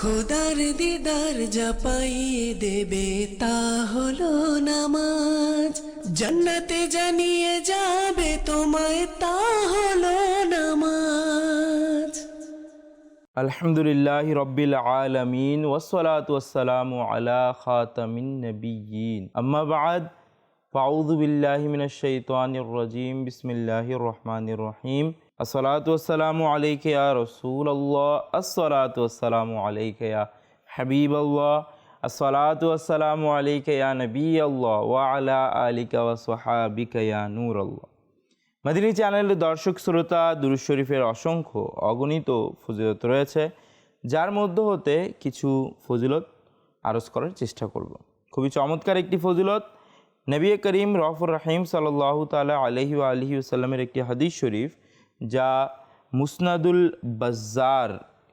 খোদার দিদার যা পাইয়ে দেবে, তা হলো নামাজ। জান্নাতে জানিয়ে যাবে তোমায়, তা হলো নামাজ। আলহামদুলিল্লাহ রব্বিল আলমিন ওসলাত ওসালাম আলা খাতামিন নবীন আম্মা বাদ, ফাউযু বিল্লাহি মিনাশ শাইতানির রাজিম, বিসমিল্লাহির রহমানির রহিম। আসসালাতু ওয়াসসালামু আলাইকা ইয়া রাসূলুল্লাহ, আসসালাতু ওয়াসসালামু আলাইকা ইয়া হাবিবাল্লাহ, আসসালাতু ওয়াসসালামু আলাইকা ইয়া নবিয়াল্লাহ, ওয়া আলা আলিকা ওয়া সাহাবিকা ইয়া নূরাল্লাহ মাদিনী চ্যানেলের দর্শক শ্রোতা দুরুজ শরীফের অসংখ্য অগণিত ফজিলত রয়েছে, যার মধ্য হতে কিছু ফজিলত আরজ করার চেষ্টা করব। খুবই চমৎকার একটি ফজিলত, নবী করিম রফুর রাহিম সাল্লাহ তালা আলহি আলহি আসাল্লামের একটি হাদিস শরীফ যা মুসনাদুল বাজার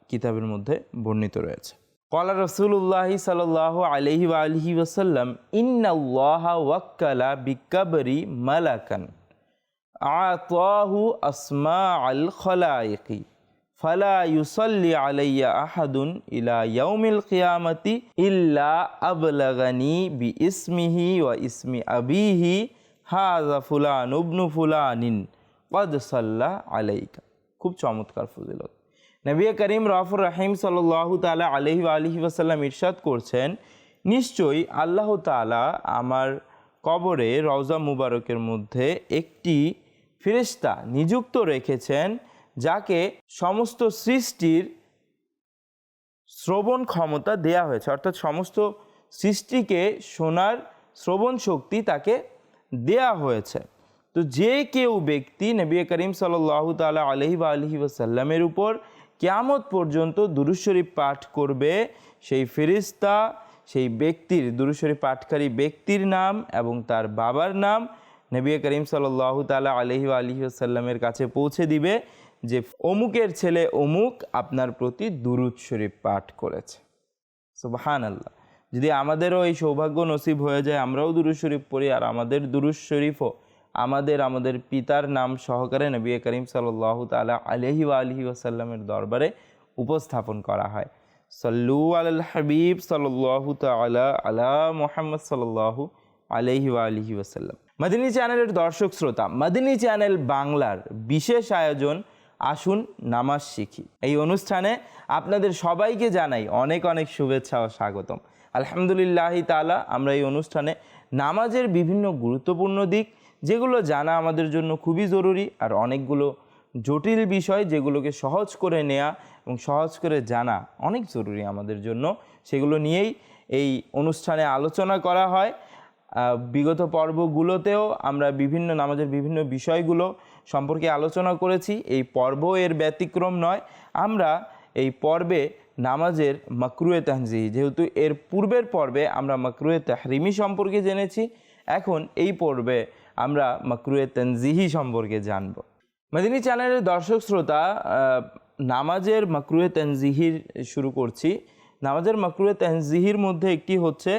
কিতাবের মধ্যে বর্ণিত রয়েছে। কলা রসুল্লাহ সাল্লাহ আলহি আলহি ওসাল্লাম ইন্নাল্লাহ ওয়াক্কালা বিকাবরি মালাকান আতাহু আসমা আল খলায়কি ফলা ইউসল্লি আলাইয়া আহাদুন ইলা ইয়াউমিল কিয়ামতি ইল্লা আবলাগানি বি ইসমিহি ওয়া ইসমি আবিহি হাজা ফুলান উবনু ফুলানিন। কদ সাল্লাহ আলাইকা খুব চমৎকার ফজিলত। নবী করিম রাফুর রাহিম সাল্লাহ তালা আলহি আলহি আসাল্লাম ইরশাদ করছেন, নিশ্চয়ই আল্লাহ তালা আমার কবরে রওজা মুবারকের মধ্যে একটি ফিরিস্তা নিযুক্ত রেখেছেন, যাকে সমস্ত সৃষ্টির শ্রবণ ক্ষমতা দেয়া হয়েছে। অর্থাৎ সমস্ত সৃষ্টিকে শোনার শ্রবণ শক্তি তাকে দেয়া হয়েছে। তো যে কেউ ব্যক্তি নবী করিম সাল্লাহ তালা আলহি বা আলহি ওসাল্লামের উপর কেয়ামত পর্যন্ত দুরুশরীফ পাঠ করবে, সেই ফেরিস্তা সেই ব্যক্তির দুরুশরীফ পাঠকারী ব্যক্তির নাম এবং তার বাবার নাম নবী করিম সাল্লাহ তালা আলহি আলহি আসাল্লামের কাছে পৌঁছে দিবে যে অমুকের ছেলে অমুক আপনার প্রতি দুরুদ শরীফ পাঠ করেছে। সুবাহান আল্লাহ যদি আমাদেরও এই সৌভাগ্য নসিব হয়ে যায়, আমরাও দুরুদ শরীফ পড়ি আর আমাদের দুরুদ শরীফও আমাদের আমাদের পিতার নাম সহকারে নবী করিম সাল্লাহ তালা আলহি আলহি আসাল্লামের দরবারে উপস্থাপন করা হয়। সল্লু আল হাবিব সাল্লাহ তালা আলা মোহাম্মদ সাল্লাহ আলহি আলহি ওসাল্লাম মাদিনী চ্যানেলের দর্শক শ্রোতা, মাদিনী চ্যানেল বাংলার বিশেষ আয়োজন আসুন নামাজ শিখি। এই অনুষ্ঠানে আপনাদের সবাইকে জানাই অনেক অনেক শুভেচ্ছা ও স্বাগতম। আলহামদুলিল্লাহি তালা আমরা এই অনুষ্ঠানে নামাজের বিভিন্ন গুরুত্বপূর্ণ দিক যেগুলো জানা আমাদের জন্য খুবই জরুরি আর অনেকগুলো জটিল বিষয় যেগুলোকে সহজ করে নেয়া এবং সহজ করে জানা অনেক জরুরি আমাদের জন্য। সেগুলো নিয়েই এই অনুষ্ঠানে আলোচনা করা হয়। বিগত পর্বগুলোতেও আমরা বিভিন্ন নামাজের বিভিন্ন বিষয়গুলো সম্পর্কে আলোচনা করেছি। এই পর্ব এর ব্যতিক্রম নয়। আমরা এই পর্বে নামাজের মাকরুয়ে তাহজিহি যেহেতু এর পূর্বের পর্বে আমরা মাকরুয়ে তাহরিমি সম্পর্কে জেনেছি, এখন এই পর্বে আমরা মাকরুয়ে তনজিহি সম্পর্কে জানব। মেদিনী চ্যানেলের দর্শক শ্রোতা নামাজের মাকরুয়ে তনজিহির শুরু করছি। নামাজের মাকরুয়ে তনজিহির মধ্যে একটি হচ্ছে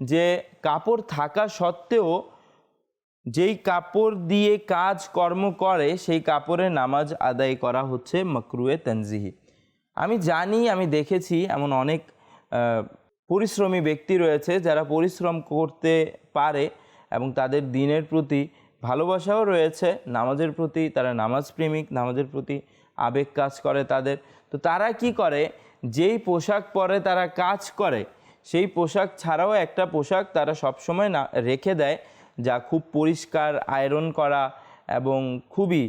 যে, কাপড় থাকা সত্ত্বেও যেই কাপড় দিয়ে কাজ কর্ম করে, সেই কাপড়ে নামাজ আদায় করা হচ্ছে মকরুয়ে তনজিহি। আমি জানি, আমি দেখেছি এমন অনেক পরিশ্রমী ব্যক্তি রয়েছে যারা পরিশ্রম করতে পারে এবং তাদের দিনের প্রতি ভালোবাসাও রয়েছে, নামাজের প্রতি তারা নামাজ প্রেমিক, নামাজের প্রতি আবেগ কাজ করে তাদের। তো তারা কি করে? যেই পোশাক পরে তারা কাজ করে, সেই পোশাক ছাড়াও একটা পোশাক তারা সবসময় না, রেখে দেয় যা খুব পরিষ্কার, আয়রন করা এবং খুবই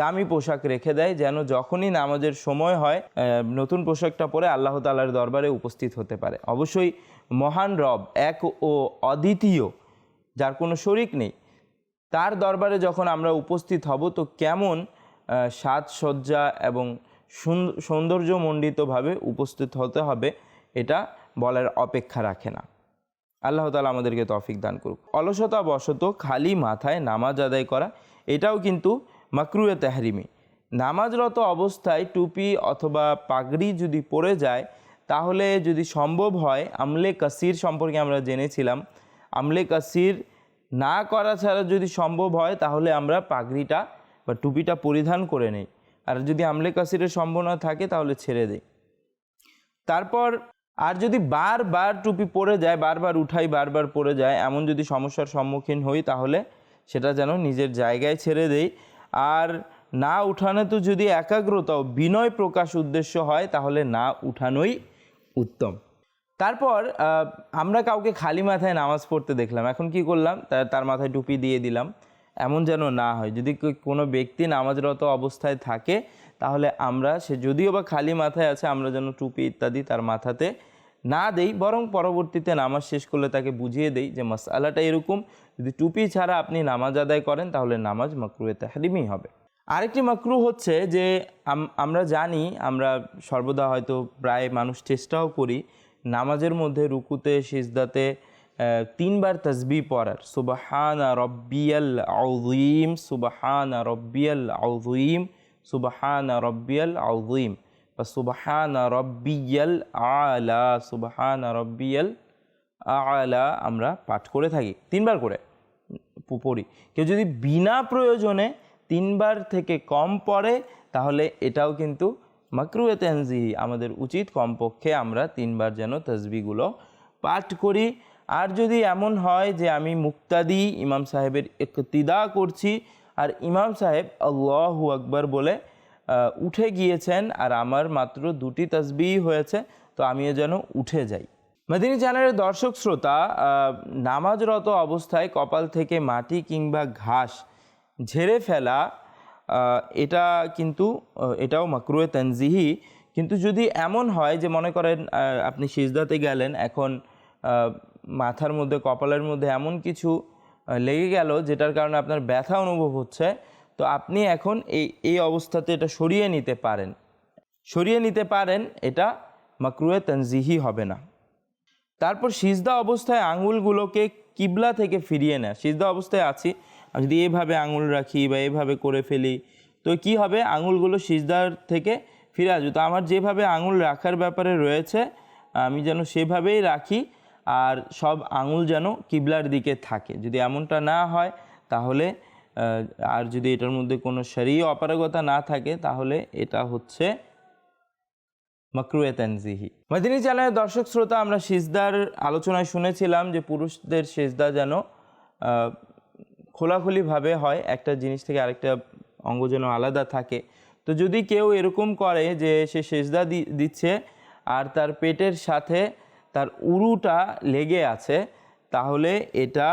দামি পোশাক রেখে দেয় যেন যখনই নামাজের সময় হয় নতুন পোশাকটা পরে আল্লাহ তালার দরবারে উপস্থিত হতে পারে। অবশ্যই মহান রব এক ও অদ্বিতীয় যার কোনো শরিক নেই। তার দরবারে যখন আমরা উপস্থিত হব, তো কেমন সাজসজ্জা এবং সুন্দ- সৌন্দর্যমণ্ডিতভাবে উপস্থিত হতে হবে, এটা বলার অপেক্ষা রাখে না। আল্লাহ তালা আমাদেরকে তফিক দান করুক। অলসতা বশত খালি মাথায় নামাজ আদায় করা, এটাও কিন্তু মাকরুয়ে তেহরিমি। নামাজরত অবস্থায় টুপি অথবা পাগড়ি যদি পরে যায়, তাহলে যদি সম্ভব হয়, আমলে কাসির সম্পর্কে আমরা জেনেছিলাম আমলে কাসির না করা ছাড়া যদি সম্ভব হয়, তাহলে আমরা পাগড়িটা বা টুপিটা পরিধান করে নেই। আর যদি আমলে কাসিরের সম্ভাবনা থাকে, তাহলে ছেড়ে দেই। তারপর আর যদি বারবার টুপি পরে যায়, বারবার উঠাই, বারবার পরে যায়, এমন যদি সমস্যার সম্মুখীন হই, তাহলে সেটা যেন নিজের জায়গায় ছেড়ে দেই। আর না উঠানো তো যদি একাগ্রতা বিনয় প্রকাশ উদ্দেশ্য হয়, তাহলে না উঠানোই উত্তম। তারপর আমরা কাউকে খালি মাথায় নামাজ পড়তে দেখলাম। এখন কি করলাম? তার মাথায় টুপি দিয়ে দিলাম। এমন যেন না হয়। যদি কোনো ব্যক্তি নামাজরত অবস্থায় থাকে, তাহলে আমরা সে, যদিও বা খালি মাথায় আছে, আমরা যেন টুপি ইত্যাদি তার মাথাতে না দেই, বরং পরবর্তীতে নামাজ শেষ করলে তাকে বুঝিয়ে দেই যে মাসালাটা এরকম। যদি টুপি ছাড়া আপনি নামাজ আদায় করেন, তাহলে নামাজ মাকরুয়ে তাহরিমই হবে। আরেকটি মাকরু হচ্ছে যে, আম- আমরা জানি, আমরা সর্বদা হয়তো প্রায় মানুষ চেষ্টাও করি নামাজের মধ্যে রুকুতে, সিজদাতে তিনবার তসবি পড়ার। সুবাহানা রব্বিয়াল আউজিম সুবাহানা রব্বিয়াল আউজিম সুবাহানা রব্বিয়াল আউজিম বা সুবাহানা রব্বিয়াল আলা, সুবাহানা রব্বিয়াল আলা আমরা পাঠ করে থাকি। তিনবার করে পড়ি। কেউ যদি বিনা প্রয়োজনে তিনবার থেকে কম পড়ে, তাহলে এটাও কিন্তু মাকরুয়ে তেনজিহি আমাদের উচিত কমপক্ষে আমরা তিনবার যেন তসবিগুলো পাঠ করি। আর যদি এমন হয় যে আমি মুক্তাদি, ইমাম সাহেবের ইকতিদা করছি, আর ইমাম সাহেব আল্লাহু আকবর বলে উঠে গিয়েছেন, আর আমার মাত্র দুটি তসবি হয়েছে, তো আমিও যেন উঠে যাই। মেদিনী চ্যানেলের দর্শক শ্রোতা নামাজরত অবস্থায় কপাল থেকে মাটি কিংবা ঘাস ঝেড়ে ফেলা এটা কিন্তু এটাও মাকরুয়ে তনজিহি। কিন্তু যদি এমন হয় যে মনে করেন আপনি সিজদাতে গেলেন, এখন মাথার মধ্যে, কপালের মধ্যে এমন কিছু লেগে গেল যেটার কারণে আপনার ব্যথা অনুভব হচ্ছে, তো আপনি এখন এই এই অবস্থাতে এটা সরিয়ে নিতে পারেন। সরিয়ে নিতে পারেন, এটা মাকরুয়ে তনজিহি হবে না। তারপর সিজদা অবস্থায় আঙুলগুলোকে কিবলা থেকে ফিরিয়ে নেয়। সিজদা অবস্থায় আছি যদি এভাবে আঙুল রাখি বা এভাবে করে ফেলি, তো কি হবে? আঙুলগুলো সিজদার থেকে ফিরে আসবে। তো আমার যেভাবে আঙুল রাখার ব্যাপারে রয়েছে, আমি যেন সেভাবেই রাখি আর সব আঙুল যেন কিবলার দিকে থাকে। যদি এমনটা না হয়, তাহলে আর যদি এটার মধ্যে কোনো শরীয় অপারগতা না থাকে, তাহলে এটা হচ্ছে মাকরুয়ে তানজিহি। মাদিনী চ্যানেলের দর্শক শ্রোতা, আমরা সিজদার আলোচনায় শুনেছিলাম যে পুরুষদের সিজদা যেন খোলাখুলিভাবে হয়, একটা জিনিস থেকে আরেকটা অঙ্গ যেন আলাদা থাকে। তো যদি কেউ এরকম করে যে সে সেজদা দিচ্ছে আর তার পেটের সাথে তার উরুটা লেগে আছে, তাহলে এটা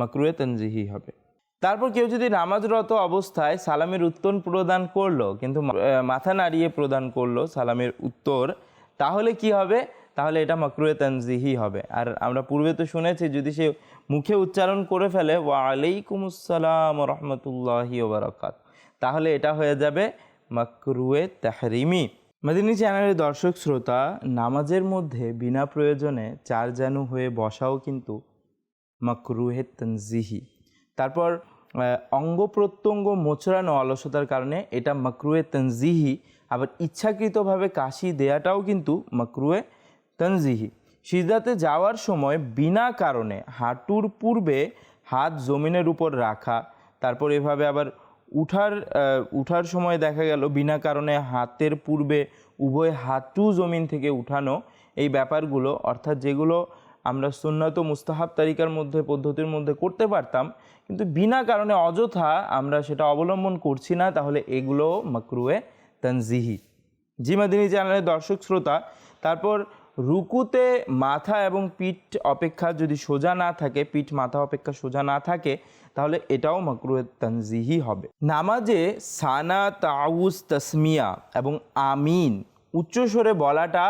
মাকরুয়ে তানজিহি হবে। তারপর কেউ যদি নামাজরত অবস্থায় সালামের উত্তর প্রদান করল, কিন্তু মাথা নাড়িয়ে প্রদান করল সালামের উত্তর, তাহলে কি হবে? তাহলে এটা মাকরুয়ে তানজিহি হবে। আর আমরা পূর্বে তো শুনেছি, যদি সে মুখে উচ্চারণ করে ফেলে, ওয়া আলাইকুম আসসালাম রহমতুল্লাহি ওবরাকাত তাহলে এটা হয়ে যাবে মাকরুয়ে তাহরিমি। মাদিনী চ্যানেলের দর্শক শ্রোতা, নামাজের মধ্যে বিনা প্রয়োজনে চার জানু হয়ে বসাও কিন্তু মাকরুহে তনজিহি। তারপর অঙ্গ প্রত্যঙ্গ মোচড়ানো অলসতার কারণে এটা মাকরুয়ে তনজিহি, আবার ইচ্ছাকৃতভাবে কাশি দেয়াটাও কিন্তু মাকরুয়ে তনজিহি। সিজদাতে যাওয়ার সময় বিনা কারণে হাঁটুর পূর্বে হাত জমিনের উপর রাখা, তারপর এভাবে আবার উঠার উঠার সময় দেখা গেল বিনা কারণে হাতের পূর্বে উভয় হাঁটু জমিন থেকে উঠানো এই ব্যাপারগুলো, অর্থাৎ যেগুলো আমরা সুন্নত মুস্তাহাব তালিকার মধ্যে, পদ্ধতির মধ্যে করতে পারতাম, কিন্তু বিনা কারণে অযথা আমরা সেটা অবলম্বন করছি না, তাহলে এগুলো মাকরুয়ে তানজিহি। জিমাদিনী চ্যানেলের দর্শক শ্রোতা, তারপর রুকুতে মাথা এবং পিঠ অপেক্ষা যদি সোজা না থাকে, পিঠ মাথা অপেক্ষা সোজা না থাকে, তাহলে এটাও মাকরুয়ে তানজিহি হবে। নামাজে সানা তাউস তসমিয়া এবং আমিন উচ্চস্বরে বলাটা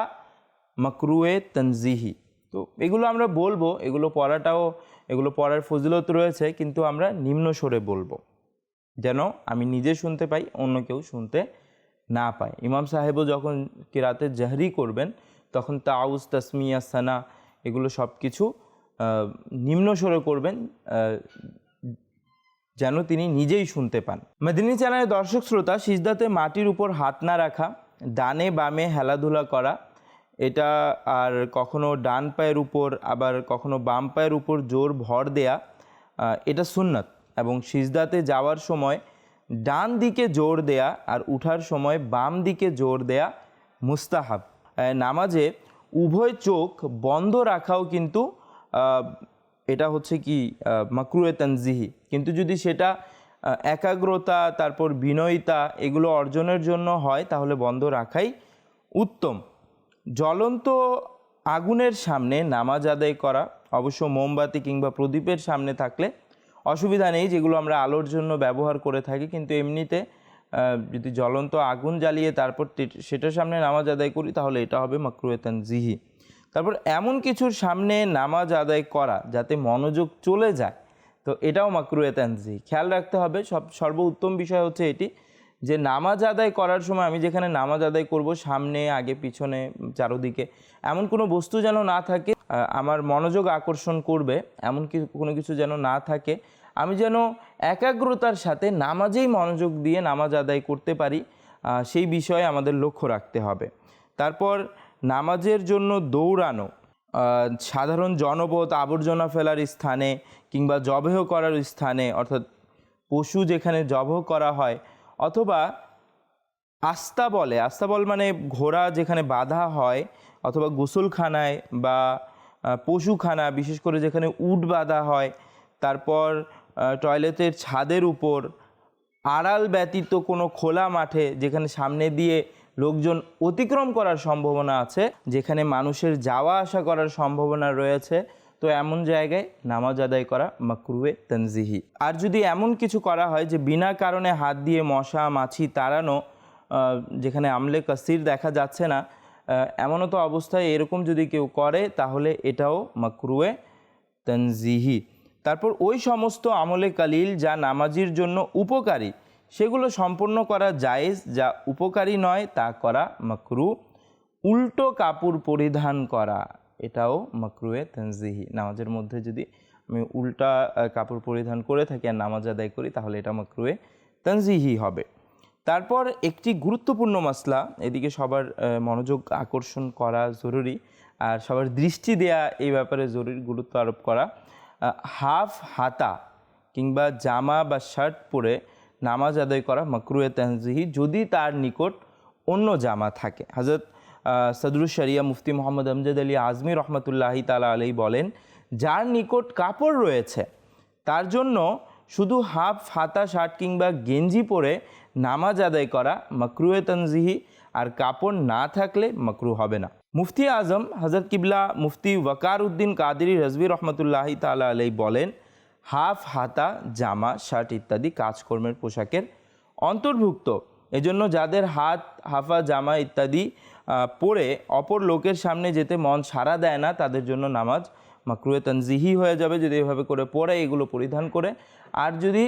মাকরুয়ে তনজিহি। তো এগুলো আমরা বলব, এগুলো পড়াটাও, এগুলো পড়ার ফজিলত রয়েছে, কিন্তু আমরা নিম্ন স্বরে বলব। যেন আমি নিজে শুনতে পাই, অন্য কেউ শুনতে না পায়। ইমাম সাহেবও যখন কিরাতে জাহরি করবেন তখন তাউস, তসমিয়া, সানা এগুলো সব কিছু নিম্ন করবেন যেন তিনি নিজেই শুনতে পান। মেদিনী চ্যানেলের দর্শক শ্রোতা, সিজদাতে মাটির উপর হাত না রাখা, ডানে বামে হেলাধুলা করা, এটা আর কখনো ডান পায়ের উপর, আবার কখনো বাম পায়ের উপর জোর ভর দেয়া এটা সুন্নাত। এবং সিজদাতে যাওয়ার সময় ডান দিকে জোর দেয়া আর উঠার সময় বাম দিকে জোর দেয়া মুস্তাহাব। নামাজে উভয় চোখ বন্ধ রাখাও কিন্তু এটা হচ্ছে কি মাকরুয়ে তানজিহি। কিন্তু যদি সেটা একাগ্রতা, তারপর বিনয়িতা এগুলো অর্জনের জন্য হয়, তাহলে বন্ধ রাখাই উত্তম। জ্বলন্ত আগুনের সামনে নামাজ আদায় করা, অবশ্য মোমবাতি কিংবা প্রদীপের সামনে থাকলে অসুবিধা নেই, যেগুলো আমরা আলোর জন্য ব্যবহার করে থাকি, কিন্তু এমনিতে যদি জ্বলন্ত আগুন জ্বালিয়ে তারপর সেটার সামনে নামাজ আদায় করি, তাহলে এটা হবে মাকরুয়েতান জিহি তারপর এমন কিছুর সামনে নামাজ আদায় করা যাতে মনোযোগ চলে যায়, তো এটাও মাকরুয়েতান জিহি খেয়াল রাখতে হবে, সব সর্বোত্তম বিষয় হচ্ছে এটি, যে নামাজ আদায় করার সময় আমি যেখানে নামাজ আদায় করব, সামনে, আগে, পিছনে, চারোদিকে, এমন কোনো বস্তু যেন না থাকে আমার মনোযোগ আকর্ষণ করবে, এমন কি কোনো কিছু যেন না থাকে, আমি যেন একাগ্রতার সাথে নামাজেই মনোযোগ দিয়ে নামাজ আদায় করতে পারি সেই বিষয়ে আমাদের লক্ষ্য রাখতে হবে। তারপর নামাজের জন্য দৌড়ানো সাধারণ জনপথ আবর্জনা ফেলার স্থানে কিংবা জবেহ করার স্থানে, অর্থাৎ পশু যেখানে জবহ করা হয়, অথবা আস্তাবলে আস্তাবল মানে ঘোড়া যেখানে বাঁধা হয়, অথবা গোসলখানায় বা পশুখানা, বিশেষ করে যেখানে উট বাঁধা হয়। তারপর টয়লেটের ছাদের উপর আড়াল ব্যতীত কোনো খোলা মাঠে যেখানে সামনে দিয়ে লোকজন অতিক্রম করার সম্ভাবনা আছে, যেখানে মানুষের যাওয়া আসা করার সম্ভাবনা রয়েছে, তো এমন জায়গায় নামাজ আদায় করা মাকরুয়ে তনজিহি। আর যদি এমন কিছু করা হয় যে বিনা কারণে হাত দিয়ে মশা, মাছি তাড়ানো যেখানে আমলে কাসির দেখা যাচ্ছে না এমনও তো অবস্থায় এরকম যদি কেউ করে, তাহলে এটাও মাকরুয়ে তনজিহি। তারপর ওই সমস্ত আমলে কালিল যা নামাজির জন্য উপকারী, সেগুলো সম্পূর্ণ করা জায়েজ, যা উপকারী নয় তা করা মাকরু। উল্টো কাপড় পরিধান করা, এটাও মাকরুয়ে তনজিহি। নামাজের মধ্যে যদি আমি উল্টা কাপড় পরিধান করে থাকি আর নামাজ আদায় করি, তাহলে এটা মাকরুয়ে তনজিহি হবে। তারপর একটি গুরুত্বপূর্ণ মাসলা, এদিকে সবার মনোযোগ আকর্ষণ করা জরুরি, আর সবার দৃষ্টি দেয়া এই ব্যাপারে জরুরি গুরুত্ব আরোপ করা। হাফ হাতা কিংবা জামা বা শার্ট পরে নামাজ আদায় করা মাকরুয়ে তানজিহি যদি তার নিকট অন্য জামা থাকে। হাজরত সদরুল শরিয়া মুফতি মোহাম্মদ আমজাদ আলী আজমি রহমতুল্লাহি তালা আলী বলেন, যার নিকট কাপড় রয়েছে, তার জন্য শুধু হাফ হাতা, শার্ট কিংবা গেঞ্জি পরে নামাজ আদায় করা মাকরুয়ে তনজিহি, আর কাপড় না থাকলে মাকরু হবে না। মুফতি আজম হজরত কিবলা মুফতি ওয়াকার উদ্দিন কাদেরি রজবি রহমতুল্লাহি তালা আলাই বলেন, হাফ হাতা, জামা, শার্ট ইত্যাদি কাজকর্মের পোশাকের অন্তর্ভুক্ত। এজন্য যাদের হাত, হাফা, জামা ইত্যাদি পরে অপর লোকের সামনে যেতে মন সাড়া দেয় না, তাদের জন্য নামাজ মাকরুয়ে তানজিহি হয়ে যাবে যদি এভাবে করে পরে এগুলো পরিধান করে। আর যদি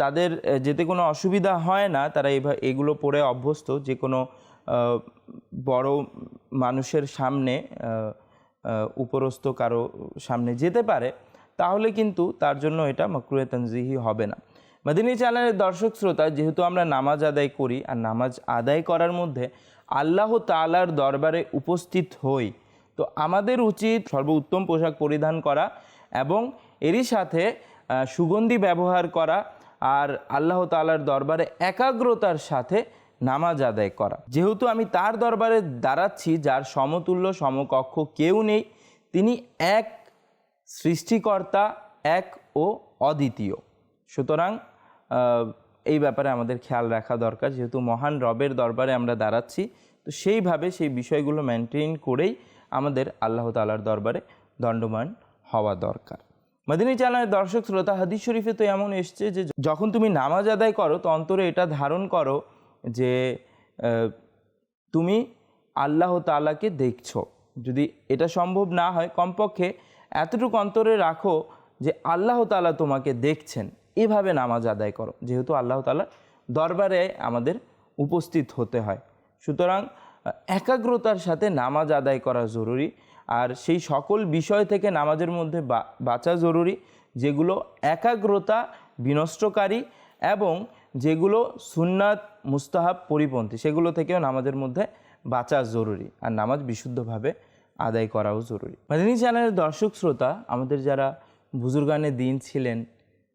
তাদের যেতে কোনো অসুবিধা হয় না, তারা এভা, এগুলো পরে অভ্যস্ত, যে কোনো বড় মানুষের সামনে উপরস্থ কারও সামনে যেতে পারে, তাহলে কিন্তু তার জন্য এটা মকরুয়ে তনজিহি হবে না। মাদিনী চ্যানেলের দর্শক শ্রোতা, যেহেতু আমরা নামাজ আদায় করি আর নামাজ আদায় করার মধ্যে আল্লাহ তালার দরবারে উপস্থিত হই, তো আমাদের উচিত সর্বোত্তম পোশাক পরিধান করা এবং এরই সাথে সুগন্ধি ব্যবহার করা আর আল্লাহ তালার দরবারে একাগ্রতার সাথে নামাজ আদায় করা। যেহেতু আমি তার দরবারে দাঁড়াচ্ছি, যার সমতুল্য সমকক্ষ কেউ নেই, তিনি এক সৃষ্টিকর্তা, এক ও অদ্বিতীয়। সুতরাং এই ব্যাপারে আমাদের খেয়াল রাখা দরকার, যেহেতু মহান রবের দরবারে আমরা দাঁড়াচ্ছি, তো সেইভাবে সেই বিষয়গুলো মেনটেন করেই আমাদের আল্লাহ তালার দরবারে দণ্ডমান হওয়া দরকার। মদিনী চ্যানেলের দর্শক, শ্রোতা, হাদিস শরীফে তো এমন এসছে যে, যখন তুমি নামাজ আদায় করো, তো অন্তরে এটা ধারণ করো যে তুমি আল্লাহ তালাকে দেখছ। যদি এটা সম্ভব না হয় কমপক্ষে এতটুকু অন্তরে রাখো যে আল্লাহ তালা তোমাকে দেখছেন। এভাবে নামাজ আদায় করো। যেহেতু আল্লাহ তালা দরবারে আমাদের উপস্থিত হতে হয়। সুতরাং, একাগ্রতার সাথে নামাজ আদায় করা জরুরি। আর সেই সকল বিষয় থেকে নামাজের মধ্যে বাঁচা জরুরি। যেগুলো একাগ্রতা বিনষ্টকারী এবং যেগুলো সুন্নাত, মুস্তাহাব পরিপন্থী, সেগুলো থেকেও নামাজের মধ্যে বাঁচা জরুরি আর নামাজ বিশুদ্ধভাবে আদায় করাও জরুরি। মাদিনী চ্যানেলের দর্শক শ্রোতা, আমাদের যারা বুজুর্গানে দিন ছিলেন,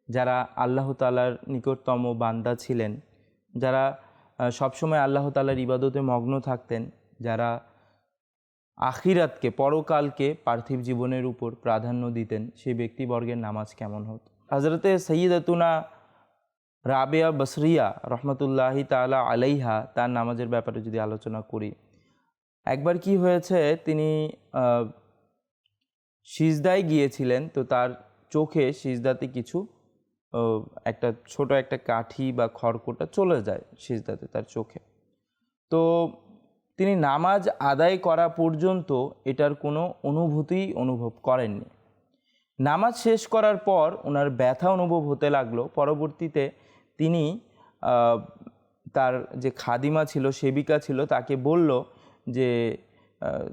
যারা আল্লাহ তালার নিকটতম বান্দা ছিলেন, যারা সবসময় আল্লাহ তালার ইবাদতে মগ্ন থাকতেন, যারা আখিরাতকে, পরকালকে পার্থিব জীবনের উপর প্রাধান্য দিতেন, সেই ব্যক্তিবর্গের নামাজ কেমন হতো? হজরতে সৈয়দতুনা রাবেয়া বসরিয়া রহমতুল্লাহি তালা আলাইহা তার নামাজের ব্যাপারে যদি আলোচনা করি। একবার কি হয়েছে, তিনি সিজদায় গিয়েছিলেন, তো তার চোখে সিজদাতে কিছু একটা ছোট একটা কাঠি বা খড়কোটা চলে যায় সিজদাতে তার চোখে। তো তিনি নামাজ আদায় করা পর্যন্ত এটার কোনো অনুভূতি অনুভব করেননি। নামাজ শেষ করার পর ওনার ব্যথা অনুভব হতে লাগল। পরবর্তীতে তিনি তার যে খাদিমা ছিল, সেবিকা ছিল, তাকে বলল যে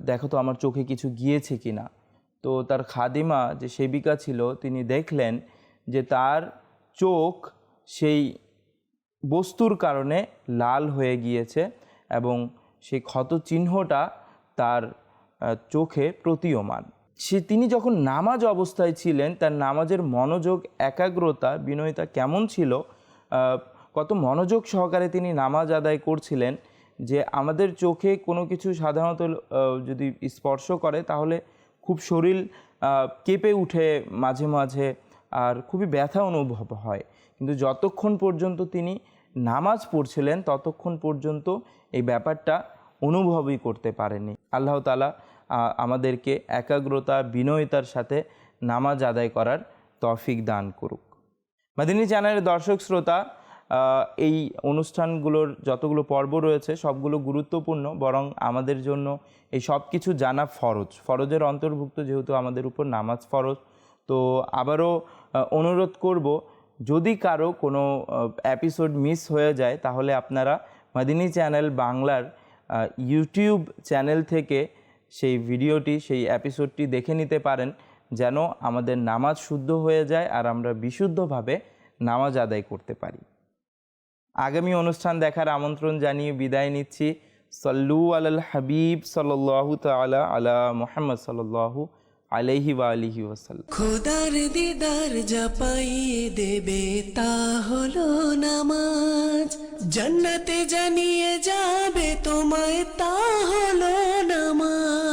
দেখো তো আমার চোখে কিছু গিয়েছে কি না? তো তার খাদিমা, যে সেবিকা ছিল, তিনি দেখলেন যে তার চোখ সেই বস্তুর কারণে লাল হয়ে গিয়েছে এবং সেই ক্ষত চিহ্নটা তার চোখে প্রতীয়মান। সে, তিনি যখন নামাজ অবস্থায় ছিলেন, তার নামাজের মনোযোগ, একাগ্রতা, বিনয়তা কেমন ছিল কত মনোযোগ সহকারে তিনি নামাজ আদায় করছিলেন যে আমাদের চোখে কোনো কিছু সাধারণত যদি স্পর্শ করে তাহলে খুব শরীর কেঁপে উঠে মাঝে মাঝে আর খুবই ব্যথা অনুভব হয়। কিন্তু যতক্ষণ পর্যন্ত তিনি নামাজ পড়ছিলেন ততক্ষণ পর্যন্ত এই ব্যাপারটা অনুভবই করতে পারেনি আল্লাহ তালা আমাদেরকে একাগ্রতা, বিনয়তার সাথে নামাজ আদায় করার তৌফিক দান করুক। মাদিনী চ্যানেলের দর্শক শ্রোতা এই অনুষ্ঠানগুলোর যতগুলো পর্ব রয়েছে, সবগুলো গুরুত্বপূর্ণ, বরং আমাদের জন্য এই সব কিছু জানা ফরজ। ফরজের অন্তর্ভুক্ত যেহেতু আমাদের উপর নামাজ ফরজ, তো আবারও অনুরোধ করব, যদি কারও কোনো এপিসোড মিস হয়ে যায়, তাহলে আপনারা মাদিনী চ্যানেল বাংলার ইউটিউব চ্যানেল থেকে সেই ভিডিওটি, সেই এপিসোডটি দেখে নিতে পারেন। যেন আমাদের নামাজ শুদ্ধ হয়ে যায় আর আমরা বিশুদ্ধভাবে নামাজ আদায় করতে পারি। আগামী অনুষ্ঠান দেখার আমন্ত্রণ জানিয়ে বিদায় নিচ্ছি। সল্লু আলাল হাবিব সাল্লাল্লাহু তাআলা আলা মোহাম্মদ সাল্লাল্লাহু আলাইহি ওয়া আলিহি ওয়াসাল্লাম। খোদার দিদার যা পাইয়ে দেবে তা হলো নামাজ। জান্নাতে জানিয়ে যাবে তোমায় তা হলো নামাজ।